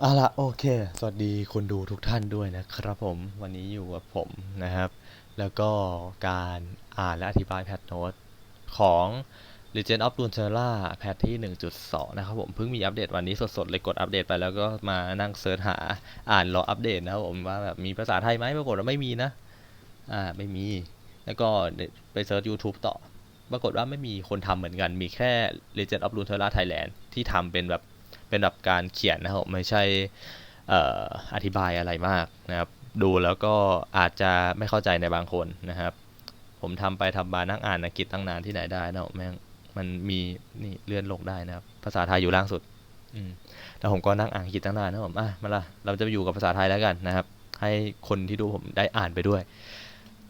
เอาละโอเค สวัสดีคนดูทุกท่านด้วยนะครับผม วันนี้อยู่กับผมนะครับ แล้วก็การอ่านและอธิบายแพทโน้ตของ Legend of Runeterra แพทที่ 1.2 นะครับผม เพิ่งมีอัปเดตวันนี้สดๆ เลยกดอัปเดตไปแล้วก็มานั่งเซิร์ชหาอ่านรออัปเดตนะครับผม ว่าแบบมีภาษาไทยไหมปรากฏว่าไม่มีนะ อ่าไม่มี แล้วก็ไปเซิร์ช YouTube ต่อ ปรากฏว่าไม่มีคนทำเหมือนกัน มีแค่ Legend of Runeterra Thailand ที่ทำเป็นแบบ เป็นแบบการเขียนนะครับไม่ใช่ออธิบายอะไรมากนะครับ ดูแล้วก็อาจจะไม่เข้าใจในบางคนนะครับ ผมทำไปทำมานั่งอ่านอังกฤษตั้งนานที่ไหนได้นะแม่งมันมีนี่เลื่อนลงได้นะครับ ภาษาไทยอยู่ล่างสุดอืมแล้วผมก็นั่งอ่านอังกฤษตั้งนานนะผมอะมาละเราจะไปอยู่กับภาษาไทยแล้วกันนะครับ ให้คนที่ดูผมได้อ่านไปด้วย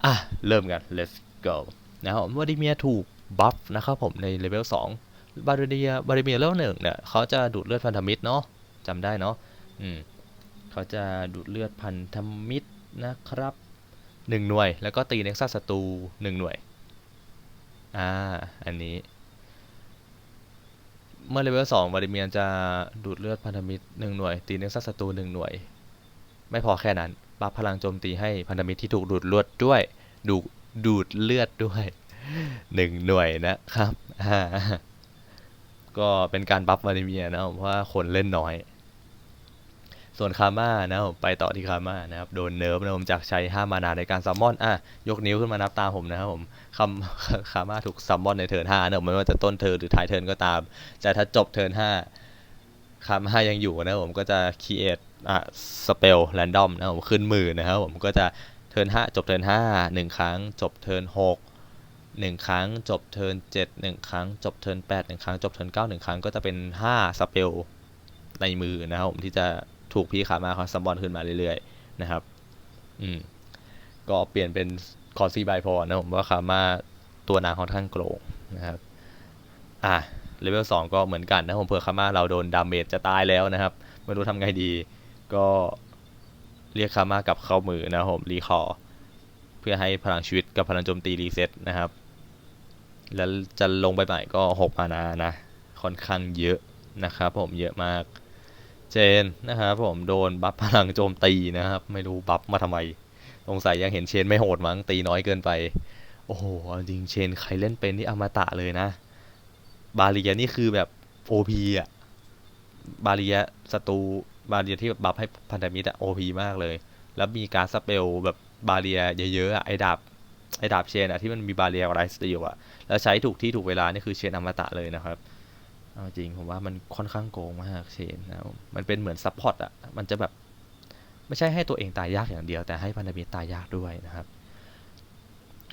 อะเริ่มกัน let's go นะครับผมวลาดิเมียถูกบัฟนะครับผมในเลเวล2 บาริเมียบาริเมียเลเวลหนึ่งเนี่ยเขาจะดูดเลือดพันธมิตรเนาะจำได้เนาะอืมเขาจะดูดเลือดพันธมิตรนะครับหนึ่งหน่วย แล้วก็ตีเน็กซัสศัตรูหนึ่งหน่วย อ่า อันนี้ เมื่อเลเวลสองบาริเมียจะดูดเลือดพันธมิตรหนึ่งหน่วย ตีเน็กซัสศัตรูหนึ่งหน่วย ไม่พอแค่นั้นบัฟพลังโจมตีให้พันธมิตรที่ถูกดูดเลือดด้วย ดูดูดเลือดด้วยหนึ่งหน่วยนะครับ อ่า ก็เป็นการบัฟวาริเมียนะครับเพราะว่าคนเล่นน้อย ส่วนคาม่านะครับผมไปต่อที่คาม่านะครับ โดนเนิร์ฟนะครับผมจากใช้5มานาในการซัมมอนอะยกนิ้วขึ้นมานับตามผมนะครับผมคำคาม่าถูกซัมมอนในเทิร์น5นะผมไม่ว่าจะต้นเทิร์นหรือท้ายเทิร์นก็ตาม แต่ถ้าจบเทิร์น5คาม่ายังอยู่นะผมก็จะคีเอทอะสเปลแรนดอมนะผมขึ้นมือนะครับผมก็จะเทิร์น5จบเทิร์น5หนึ่งครั้ง จบเทิร์น6 หนึ่งครั้งจบเทิร์น7หนึ่งครั้งจบเทิร์น8หนึ่งครั้งจบเทิร์น9หนึ่งครั้งก็จะเป็น5สเปลในมือนะครับผมที่จะถูกพี่ขามาคอนซัมบอนขึ้นมาเรื่อยๆนะครับ อืม ก็เปลี่ยนเป็นคอร์ซีบายพอนะผมว่าขามาตัวนางค่อนข้างโกงนะครับ อะเลเวล2ก็เหมือนกันนะผมเผื่อคามาเราโดนดาเมจจะตายแล้วนะครับ ไม่รู้ทำไงดี ก็เรียกคามากับเข้ามือนะผมรีคอร์เพื่อให้พลังชีวิตกับพลังโจมตีรีเซ็ตนะครับ แล้วจะลงไปใหม่ก็6มานานะ ค่อนข้างเยอะนะครับผมเยอะมาก เจนนะครับผมโดนบัฟพลังโจมตีนะครับ ไม่รู้บัฟมาทำไมสงสัยยังเห็นเชนไม่โหดมั้งตีน้อยเกินไป โอ้โหจริงเชนใครเล่นเป็นนี่อมตะเลยนะ บาเรียนี่คือแบบโอพีอะบาเรียศัตรูบาเรียที่บบบัฟให้พันธมิตรอะโอพีมากเลย แล้วมีการสเปลแบบบาเรียเยอะๆอะไอ้ดาบ ไอ้ดาบเชนอะที่มันมีบาเรียไรสตีลอะแล้วใช้ถูกที่ถูกเวลานี่คือเชนอมตะเลยนะครับเอาจริงผมว่ามันค่อนข้างโกงมากเชนนะมันเป็นเหมือนซัพพอร์ตอะมันจะแบบไม่ใช่ให้ตัวเองตายยากอย่างเดียว แต่ให้พันธมิตรตายยากด้วยนะครับ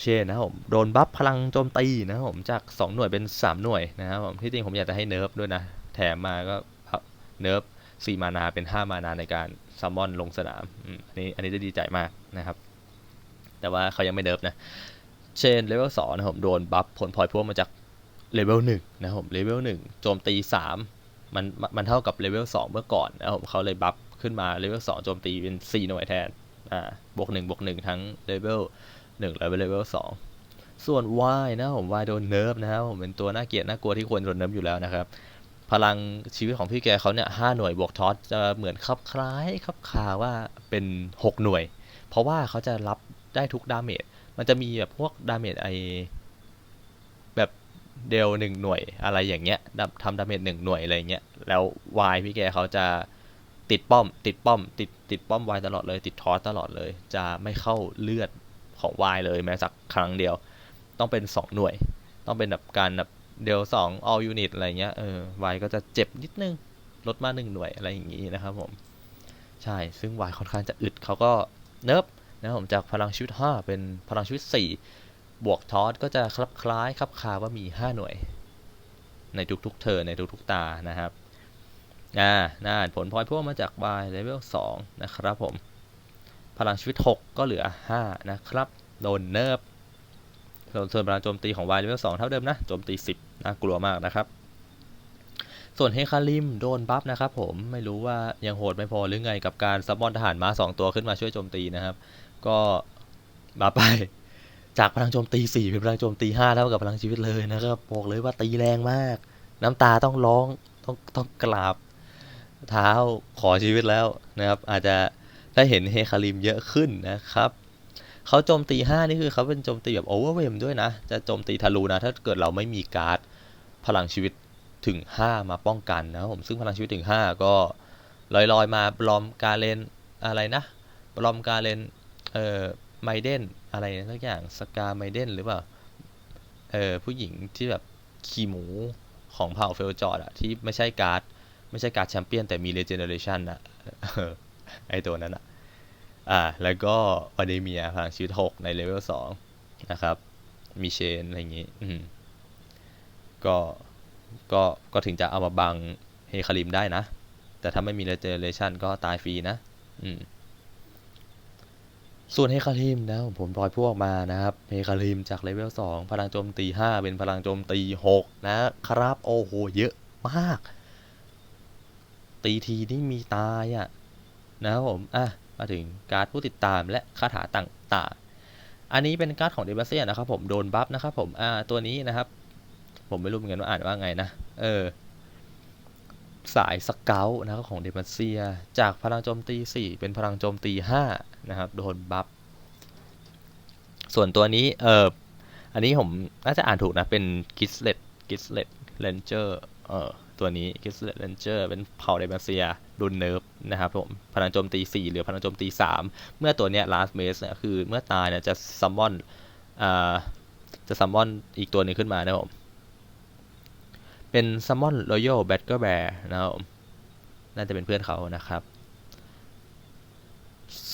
เชนนะผมโดนบัฟพลังโจมตีนะผมจาก 2 หน่วยเป็น 3 หน่วยนะครับผมที่จริงผมอยากจะให้เนิร์ฟด้วยนะแถมมาก็เนิร์ฟ4มานาเป็น 5 มานาในการซัมมอนลงสนามอันนี้อันนี้จะดีใจมากนะครับ แต่ว่าเขายังไม่เนิร์ฟนะ เช่นเลเวล2นะผมโดนบัฟผลพลอยพวกมาจากเลเวล1นะครับผมเลเวล1โจมตี3มันมันเท่ากับเลเวล2เมื่อก่อนนะครับผมเขาเลยบัฟขึ้นมาเลเวล2โจมตีเป็น4หน่วยแทนอ่าบวก1บวก1ทั้งเลเวล1แล้วเลเวล2ส่วน Y นะครับผม Y โดนเนิร์ฟนะครับผมเป็นตัวน่าเกลียดน่ากลัวที่ควรโดนเนิร์ฟอยู่แล้วนะครับ พลังชีวิตของพี่แกเขาเนี่ยห้าหน่วยบวกทอสจะเหมือนคับคล้ายคับคาว่าเป็น 6 หน่วย เพราะว่าเขาจะรับ ได้ทุกดาเมจ มันจะมีแบบพวกดาเมจไอแบบเดลหนึ่งหน่วยอะไรอย่างเงี้ยทำดาเมจหนึ่งหน่วยอะไรเงี้ย แล้ววายพี่แกเขาจะติดป้อม ติดป้อม ติดติดป้อมวายตลอดเลย ติดทอสตลอดเลย จะไม่เข้าเลือดของวายเลยแม้สักครั้งเดียว ต้องเป็น 2 หน่วย ต้องเป็นแบบการแบบเดลสอง all unit อะไรเงี้ย เออวายก็จะเจ็บนิดนึง ลดมาหนึ่งหน่วยอะไรอย่างงี้นะครับผม ใช่ ซึ่งวายค่อนข้างจะอึดเขาก็เนิบ นะครับผมจากพลังชีวิต 5 เป็นพลังชีวิต 4 บวกทอสก็จะคลับคล้ายคลับคาว่ามี 5 หน่วย ในทุกๆเทอร์ในทุกๆตานะครับอ่าน่าผลพลอยพวกมาจากวายเลเวล2นะครับผม พลังชีวิต 6 ก็เหลือ 5 นะครับ โดนเนิบส่วนพลังโจมตีของวายเลเวล2เท่าเดิมนะ โจมตี 10 น่ากลัวมากนะครับ ส่วนเฮคาริมโดนบัฟนะครับผม ไม่รู้ว่ายังโหดไม่พอหรือไงกับการซับบอนทหารม้า2 ตัวขึ้นมาช่วยโจมตีนะครับ ก็มาไป จากพลังโจมตี4เป็นพลังโจมตี5เท่ากับพลังชีวิตเลยนะครับบอกเลยว่าตีแรงมาก น้ำตาต้องร้องต้องต้องกราบ เท้าขอชีวิตแล้วนะครับ อาจจะได้เห็นเฮคาริมเยอะขึ้นนะครับเขาโจมตี 5 นี่คือเขาเป็นโจมตีแบบโอเวอร์เวมด้วยนะ จะโจมตีทะลุนะ ถ้าเกิดเราไม่มีการ์ดพลังชีวิตถึง 5 มาป้องกันนะผมซึ่งพลังชีวิตถึง 5 ก็ลอยๆ มาบลอมกาเลนอะไรนะ บลอมกาเลน เอ่อไมเดนอะไรสักอย่างสกาไมเดนหรือเปล่าเออผู้หญิงที่แบบขี่หมูของเผ่าเฟลจอร์ดอะที่ไม่ใช่การ์ดไม่ใช่การ์ดแชมเปี้ยนแต่มีเรเจนเนเรชันอะไอตัวนั้นอะอ่าแล้วก็วาเดเมียพลังชีวิต6ในเลเวล2นะครับมีเชนอะไรอย่างงี้อืมก็ก็ก็ถึงจะเอามาบังเฮคาริมได้นะ แต่ถ้าไม่มีเรเจนเนเรชันก็ตายฟรีนะ อืม ส่วนเฮคาริมนะผมปล่อยพวกมานะครับเฮคาริมจากเลเวล2พลังโจมตี 5 เป็นพลังโจมตี 6 นะครับ โอ้โห เยอะมาก ตีทีนี่มีตายอะ่ะนะครับผมอะมาถึงการ์ดผู้ติดตามและคาถาต่างๆ อันนี้เป็นการ์ดของเดบัสเซียนะครับผมโดนบัฟนะครับผมอ่าตัวนี้นะครับ ผมไม่รู้เหมือนกันว่าอ่านว่าไงนะ เออ สายสเกลนะครับของเดบัสเซีย จากพลังโจมตี 4 เป็นพลังโจมตี 5 นะครับ โดนบัฟ ส่วนตัวนี้ เอออันนี้ผมน่าจะอ่านถูกนะ เป็นกิสเลตกิสเลตเลนเจอร์เออตัวนี้กิสเลตเลนเจอร์เป็นเผ่าเดบัสเซียโดนเนิร์ฟนะครับผม พลังโจมตี 4 หรือพลังโจมตี 3 เมื่อตัวเนี้ย last base เนี่ยคือเมื่อตายเนี่ยจะซัมมอนอ่าจะซัมมอนอีกตัวหนึงขึ้นมานะครับผม เป็นซัมมอนรอยัลแบทเกอร์แบร์นะครับน่าจะเป็นเพื่อนเขานะครับ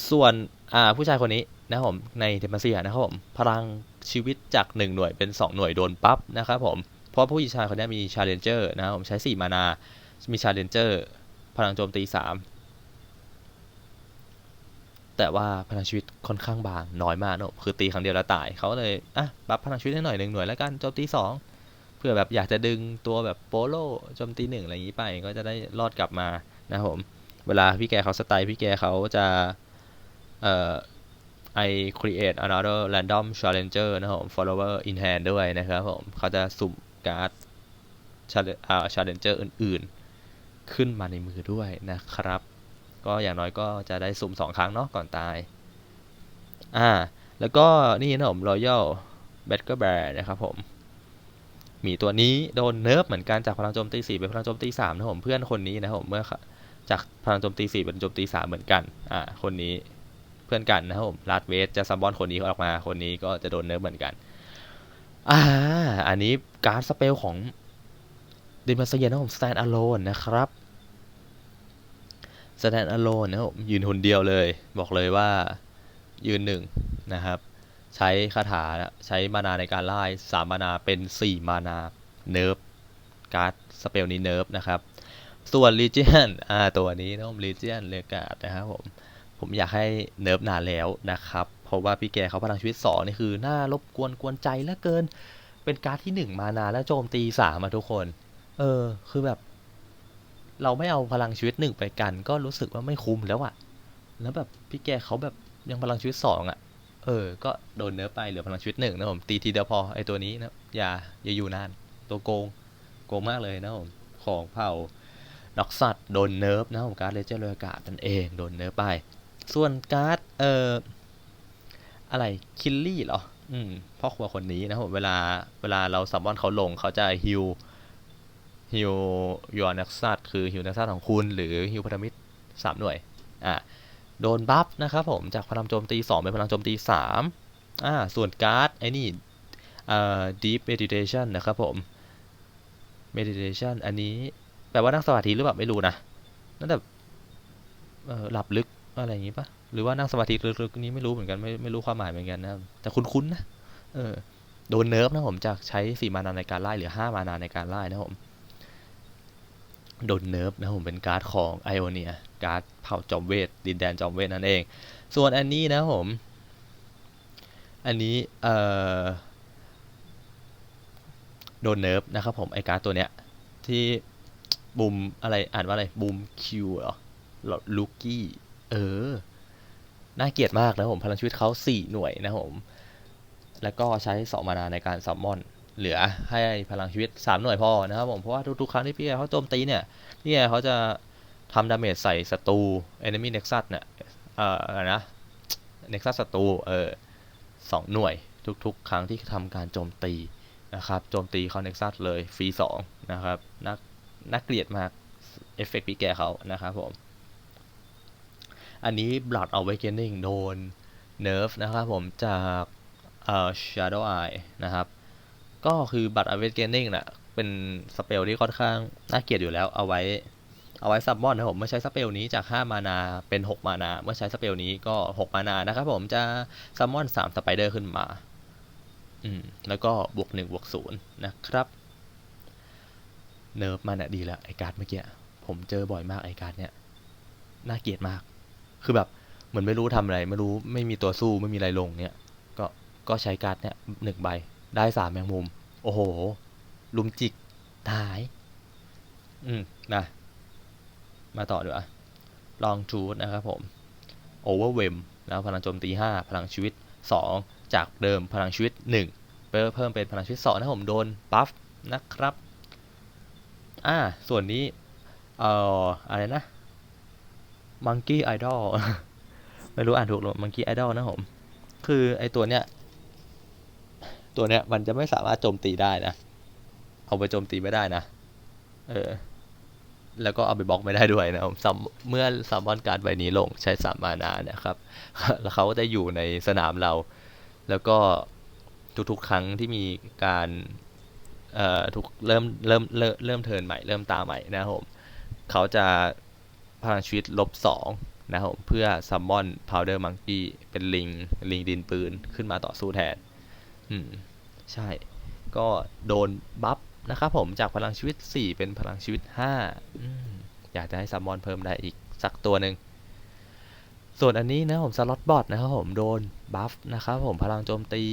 ส่วนอ่าผู้ชายคนนี้นะครับผมในเดมาเซียนะครับผมพลังชีวิตจาก 1 หน่วยเป็น 2 หน่วยโดนปั๊บนะครับผมเพราะผู้ชายคนนี้มีชาเลนเจอร์นะครับผมใช้ 4 มานา มีชาเลนเจอร์พลังโจมตี 3 แต่ว่าพลังชีวิตค่อนข้างบางน้อยมากนะคือตีครั้งเดียวแล้วตายเขาเลยอะบัฟพลังชีวิตให้หน่อยหนึ่งหน่วยแล้วกันโจมตี 2 เพื่อแบบอยากจะดึงตัวแบบโปโลโจมตีหนึ่งอะไรอย่างนี้ไปก็จะได้รอดกลับมานะครับผม เวลาพี่แกเขาสไตล์พี่แกเขาจะเอ่อ I create another random challenger นะครับผม follower in hand ด้วยนะครับผมเขาจะสุ่มการ์ด challenger อื่นๆ ขึ้นมาในมือด้วยนะครับ ก็อย่างน้อยก็จะได้สุ่มสองครั้งเนาะก่อนตาย อ่า แล้วก็นี่นะผม Royal b a t t l e Bear นะครับผม มีตัวนี้โดนเนิร์ฟเหมือนกันจากพลังโจมตี4เป็นพลังโจมตี3นะผมเพื่อนคนนี้นะผมเมื่อจากพลังโจมตี4เป็นโจมตี3เหมือนกันอ่าคนนี้เพื่อนกันนะครับผมลาดเวสจะซัมบอนคนนี้ออกมาคนนี้ก็จะโดนเนิร์ฟเหมือนกันอ่าอันนี้การ์ดสเปลของเดมาเซียนะผม stand alone นะครับ stand alone นะครับผมยืนคนเดียวเลย บอกเลยว่ายืนหนึ่งนะครับ ใช้คาถาใช้มานาในการไล่สามมานาเป็น4มานาเนิร์ฟการ์ดสเปลนี้เนิร์ฟนะครับ ส่วน Legion อ่าตัวนี้นะผม Legion เรียกาดนะครับผมผมอยากให้เนิร์ฟนานแล้วนะครับ เพราะว่าพี่แกเขาพลังชีวิต 2 นี่คือหน่ารบกวนกวนใจเหลือเกิน เป็นการ์ดที่ 1 มานาแล้วโจมตี3มาทุกคน เออ คือแบบ เราไม่เอาพลังชีวิตหนึ่งไปกัน ก็รู้สึกว่าไม่คุ้มแล้วอะแล้วแบบพี่แกเขาแบบยังพลังชีวิต 2อะ เออ ก็โดนเนิร์ฟไปเหลือพลังชีวิตหนึ่งนะผม ตีทีเดียวพอไอตัวนี้นะอย่าอย่าอยู่นาน ตัวโกง โกงมากเลยนะผม ของเผ่าน็อกซัตโดนเนิร์ฟนะผมการ์ดเลเจอร์เรกาดนั่นเองโดนเนิร์ฟไป ส่วนการ์ดเอ่ออะไรคิลลี่เหรอ อืมพ่อครัวคนนี้นะผมเวลาเวลาเราสัมบอนเขาลงเขาจะฮิวฮิวยูนักซัตคือฮิวนักซัตของคุณ หรือฮิวพันธมิตรสามหน่วยอ่า โดนบัฟนะครับผมจากพลังโจมตี 2 เป็นพลังโจมตี3อ่าส่วนการ์ดไอ้นี่เอ่อ deep meditation นะครับผม meditation อันนี้แปลว่านั่งสมาธิหรือเปล่าไม่รู้นะนั่นแบบเออหลับลึกอะไรอย่างงี้ปะหรือว่านั่งสมาธิลึกๆนี้ไม่รู้เหมือนกันไม่ไม่รู้ความหมายเหมือนกันนะแต่คุ้นๆนะเออโดนเนิร์ฟนะผมจากใช้ 4 มานาในการไล่หลือ 5 มานาในการไล่นะผม โดนเนิร์ฟนะผมเป็นการ์ดของไอโอเนียการ์ดเผ่าจอมเวทดินแดนจอมเวทนั่นเอง ส่วนอันนี้นะผม อันนี้เอ่อโดนเนิร์ฟนะครับผมไอการ์ดตัวเนี้ยที่บูมอะไรอ่านว่าอะไรบูมคิวเหรอลูกี้เออ น่าเกลียดมากนะผมพลังชีวิตเขา4 หน่วยนะผม แล้วก็ใช้2มานาในการซัมมอน เหลือให้พลังชีวิต 3 หน่วยพอนะครับผมเพราะว่าทุกๆครั้งที่พี่แกเขาโจมตีเนี่ยพี่แกเขาจะทำดาเมจใส่ศัตรู enemy nexus เนี่ยเอ่ออะไรนะ nexus ศัตรูเออสองหน่วยทุกๆ ครั้งที่ทำการโจมตีนะครับโจมตีเขา nexus เลยฟรีสองนะครับน่าน่าเกลียดมากเอฟเฟกต์พี่แกเขานะครับผม อันนี้ Blood Awakening โดน Nerf นะครับผมจากเอ่อ Shadow Eye นะครับ ก็คือ Blood Awakening น่ะ เป็นสเปลที่ค่อนข้างน่าเกลียดอยู่แล้วเอาไว้ เอาไว้ซับมอนนะผมเมื่อใช้สเปลนี้จาก 5 มานาเป็น 6 มานา เมื่อใช้สเปลนี้ก็ 6 มานานะครับผมจะซัมมอน3สไปเดอร์ขึ้นมา อืม แล้วก็บวก1บวก0นะครับ เนิร์ฟมันอะดีล้วไอการ์ดเมื่อกี้ผมเจอบ่อยมากไอการ์ดเนี่ยน่าเกลียดมาก คือแบบเหมือนไม่รู้ทำอะไร ไม่รู้ไม่มีตัวสู้ไม่มีอะไรลงเนี่ย ก็ก็ใช้การ์ดเนี่ยหนึ่งใบ ได้สามแมงมุม โอ้โห ลุมจิกหาย อืมนะมาต่อดีกว่าลองทูดนะครับผมโอเวอร์เวมแล้วพลังโจมตี5พลังชีวิต 2 จากเดิมพลังชีวิต1เพิ่มเพิ่มเป็นพลังชีวิต2นะผมโดนบัฟนะครับอ่าส่วนนี้เอ่ออะไรนะ Monkey Idol ไม่รู้อ่านถูกหรือ Monkey Idol นะผม คือไอตัวเนี้ย ตัวเนี้ยมันจะไม่สามารถโจมตีได้นะ เอาไปโจมตีไม่ได้นะ เออ แล้วก็เอาไปบล็อกไม่ได้ด้วยนะครับซัมเมื่อซัมมอนการ์ดใบนี้ลงใช้สามมานาเนี่ยครับ แล้วเขาก็จะอยู่ในสนามเรา แล้วก็ทุกๆครั้งที่มีการ เอ่อ ทุกเริ่มเริ่มเริ่มเริ่มเทิร์นใหม่เริ่มตาใหม่นะครับผมเขาจะพลังชีวิตลบสองนะครับผมเพื่อซัมมอนพาวเดอร์มังกี้เป็นลิง ลิงดินปืนขึ้นมาต่อสู้แทน อืม ใช่ ก็โดนบัฟนะครับผมจากพลังชีวิต 4 เป็นพลังชีวิต5อืมอยากจะให้ซัมมอนเพิ่มได้อีกสักตัวหนึ่ง ส่วนอันนี้นะผมสล็อตบอทนะครับผมโดนบัฟนะครับผมพลังโจมตี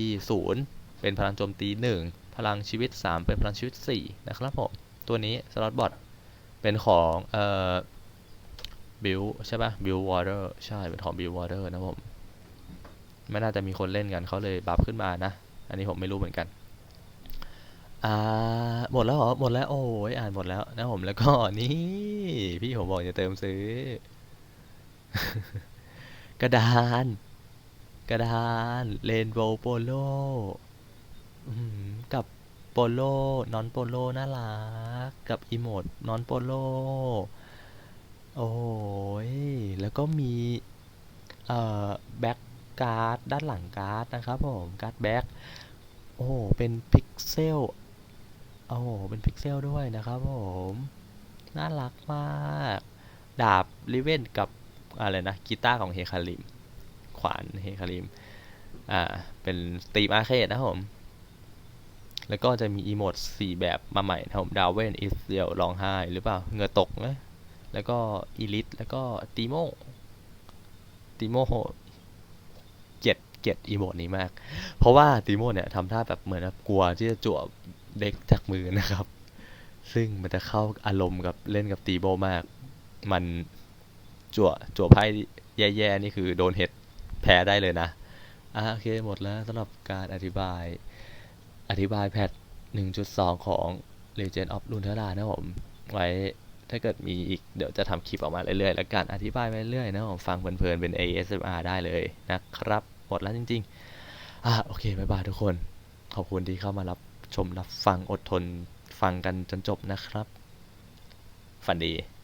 0 เป็นพลังโจมตี 1 พลังชีวิต 3 เป็นพลังชีวิต 4 นะครับผม ตัวนี้สล็อตบอทเป็นของเอ่อบิลใช่ปะบิลวอเตอร์ใช่เป็นของบิลวอเตอร์นะผม ไม่น่าจะมีคนเล่นกันเขาเลยบัฟขึ้นมานะ อันนี้ผมไม่รู้เหมือนกันอ่าหมดแล้วเหรอหมดแล้วโอ้ยอ่านหมดแล้วนะผมแล้วก็นี่ พี่ผมบอกจะเติมซื้อ กระดาน กระดานเรนโบว์โปโลกับโปโลนอนโปโลน่ารักกับอีโมดนอนโปโลโอ้ยแล้วก็มีเอ่อแบ็ก การ์ดด้านหลังการ์ดนะครับผมการ์ดแบ็กโอ้โหเป็นพิกเซลโอ้โหเป็นพิกเซลด้วยนะครับผมน่ารักมาก ดาบริเวนกับอะไรนะกีตาร์ของเฮคาริม ขวานเฮคาริมอ่าเป็นสตรีมอาร์เคดนะครับผมแล้วก็จะมีอีโมดสี่แบบมาใหม่นะครับผมดาวเวนอิสเดียวร้องไห้หรือเปล่าเงือตกนะแล้วก็อีลิทแล้วก็ตีโมตีโม เจ็ดเจ็ดอีโมดนี้มาก เพราะว่าตีโมเนี่ยทำท่าแบบเหมือนแบบกลัวที่จะจั่วเด็กจากมือนะครับ ซึ่งมันจะเข้าอารมณ์กับเล่นกับตีโบมาก มันจั่วจั่วไพ่แย่ๆนี่คือโดนเห็ดแพ้ได้เลยนะอะโอเคหมดแล้วสำหรับการอธิบายอธิบายแพท 1.2 ของ Legend of Runeterra นะครับผมไว้ถ้าเกิดมีอีกเดี๋ยวจะทำคลิปออกมาเรื่อยๆ แล้วกันอธิบายไปเรื่อยๆนะครับผมฟังเพลินๆ เป็น ASMR ได้เลยนะครับ หมดแล้วจริงๆอะโอเคบ๊ายบายทุกคน ขอบคุณที่เข้ามารับชมรับฟังอดทนฟังกันจนจบนะครับ ฝันดี